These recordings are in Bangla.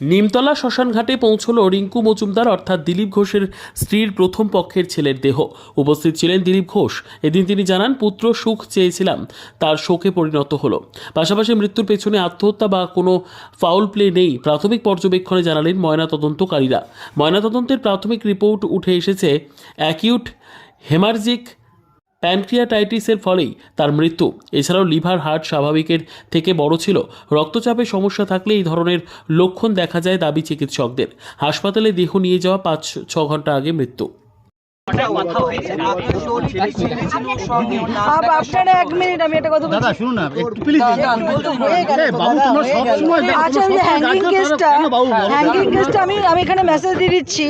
নিমতলা শ্মশানঘাটে পৌঁছল রিঙ্কু মজুমদার, অর্থাৎ দিলীপ ঘোষের স্ত্রীর প্রথম পক্ষের ছেলের দেহ। উপস্থিত ছিলেন দিলীপ ঘোষ। এদিন তিনি জানান, পুত্র সুখ চেয়েছিলাম, তার শোকে পরিণত হলো। পাশাপাশি মৃত্যুর পেছনে আত্মহত্যা বা কোনো ফাউল প্লে নেই, প্রাথমিক পর্যবেক্ষণে জানালেন ময়নাতদন্তকারীরা। ময়নাতদন্তের প্রাথমিক রিপোর্ট উঠে এসেছে, অ্যাকিউট হেমার্জিক প্যানক্রিয়াটাইটিসের ফলেই তার মৃত্যু। এছাড়াও লিভার, হার্ট স্বাভাবিকের থেকে বড় ছিল। রক্তচাপে সমস্যা থাকলে এই ধরনের লক্ষণ দেখা যায় দাবি চিকিৎসকদের। হাসপাতালে দেহ নিয়ে যাওয়া পাঁচ ছ ঘণ্টা আগে মৃত্যু। আপনারা এক মিনিট আমি একটা কথা দাদা বলছি শুনুন না একটু প্লিজ বাবু তোমার সব সময় আচ্ছা যে হ্যাঙ্গিং কেসটা হ্যাঙ্গিং কেসটা আমি আমি এখানে মেসেজ দিয়ে দিচ্ছি।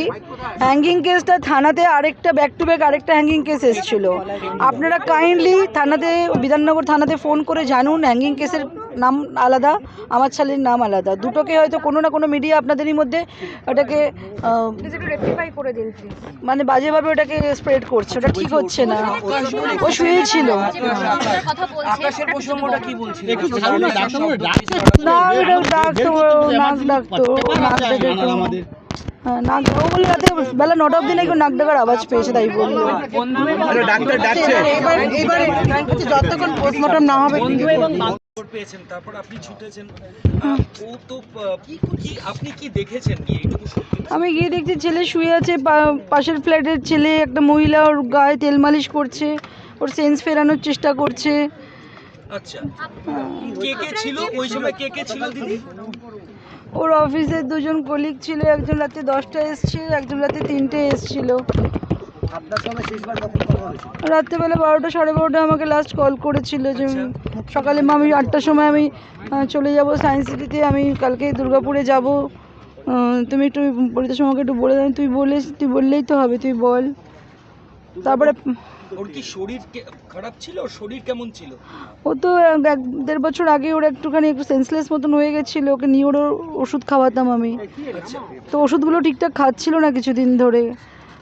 হ্যাঙ্গিং কেসটা থানাতে আরেকটা ব্যাক টু ব্যাক আরেকটা হ্যাঙ্গিং কেস এসেছিল। আপনারা কাইন্ডলি থানাতে বিধাননগর থানাতে ফোন করে জানুন হ্যাঙ্গিং কেসের নাম আলাদা আমার ছেলের নাম আলাদা। দুটোকে হয়তো কোনো না কোনো মিডিয়া আপনাদেরই মধ্যে ওটাকে মানে বাজেভাবে ওটাকে স্প্রেড করছে ওটা ঠিক হচ্ছে না। ও শুয়েছিল ডাকতো নাক ডাকতো নাক হ্যাঁ, ও বলে রাতে বেলা নটা অব্দি নাকি নাক ডাকার আওয়াজ পেয়েছে তাই বলল। ডাক্তার ডাকছে। যতক্ষণ পোস্টমর্টম না হবে বন্ধু এবং খবর পেয়েছেন তারপর আপনি ছুটেছেন। ও তো কি কি আপনি কি দেখেছেন কি আমি গিয়ে দেখছি ছেলে শুয়ে আছে পাশের ফ্ল্যাটের ছেলে একটা মহিলা ওর গায়ে তেল মালিশ করছে ওর সেন্স ফেরানোর চেষ্টা করছে। আচ্ছা। কে কে ছিল? ওই সময় কে কে ছিল দিদি? ওর অফিসের দুজন কলিগ ছিল একজন রাতে দশটা এসছে একজন রাতে তিনটে এসছিল। রাত্রেবেলা বারোটা সাড়ে বারোটা আমাকে লাস্ট কল করেছিল যে সকালে মা আমি আটটার সময় আমি চলে যাব সায়েন্স সিটিতে আমি কালকে দুর্গাপুরে যাব। তুমি একটু পরিতোষ আমাকে একটু বলে দেন তুই বলে তুই বললেই তো হবে তুই বল। তারপরে ওর কি শরীর খারাপ ছিল? ওর শরীর কেমন ছিল? ও তো এক এক দেড় বছর আগে ওর একটুখানি একটু সেন্সলেস মতন হয়ে গেছিল ওকে নিয়ে ওর ওষুধ খাওয়াতাম আমি। আচ্ছা। তো ওষুধগুলো ঠিকঠাক খাচ্ছিল না কিছুদিন ধরে।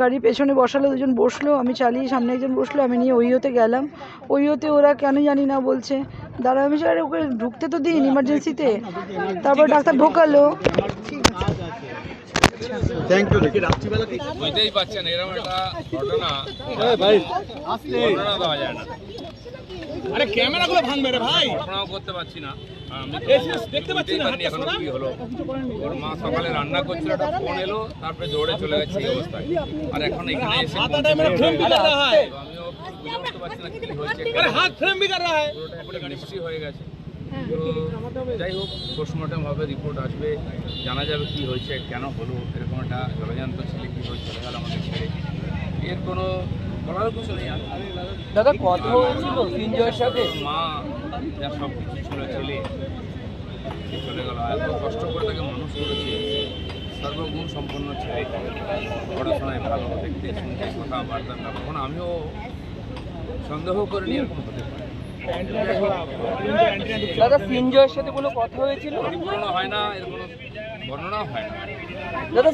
গাড়ির পেছনে বসালো দুজন বসল, আমি চালিয়ে সামনে একজন বসল, আমি নিয়ে ওই হতে গেলাম। ওই হতে ওরা কেন জানি না বলছে। দাঁড়া আমি ওকে ঢুকতে তো দিন ইমার্জেন্সিতে তারপর ডাক্তার ঢোকালো। থ্যাংক ইউ বুঝতেই পারছেন এরকম একটা ঘটনা ভাই বর্ণনা দেওয়া যায় না আরে ক্যামেরাগুলো ভাঙবে রে ভাই কল্পনাও করতে পারছি না আমি তো দেখতে পাচ্ছি বুঝতেই না, পারিনি এখনো কি হলো ওর মা সকালে রান্না করছিল একটা ফোন এলো তারপরে দৌড়ে চলে গেছে এই অবস্থায় আর এখন এখানে এসে आता है मेरा फ्रेम भी कर रहा है তো আমিও বুঝে উঠতে পারছি না কি হয়েছে अरे हाथ फ्रेम भी कर रहा है পুরোটা একবারে বৃষ্টি হয়ে গেছে তো যাই হোক পোস্টমর্টম হবে রিপোর্ট আসবে জানা যাবে কি হয়েছে কেন হলো এরকম একটা জলজান্ত ছেলে কি হয়েছে চলে গেল আমাদের ছেড়ে এর কোনো বলার কিছু নেই দাদা কথা হয়েছিল সিনজয়ের সাথে? মা যা সব কিছু ছিল ছেলে সে চলে গেল। এত কষ্ট করে তাকে মানুষ করেছে সর্বগুণ সম্পন্ন ছেলে। পড়াশোনায় ভালো দেখতে শুনতে কথাবার্তা তখন আমিও সন্দেহ করিনি এরকম হতে পারে। দাদা সিনজয়ের সাথে কোনো কথা হয়েছিল? বর্ণনা হয় না এর কোনো বর্ণনাও হয় না। দাদা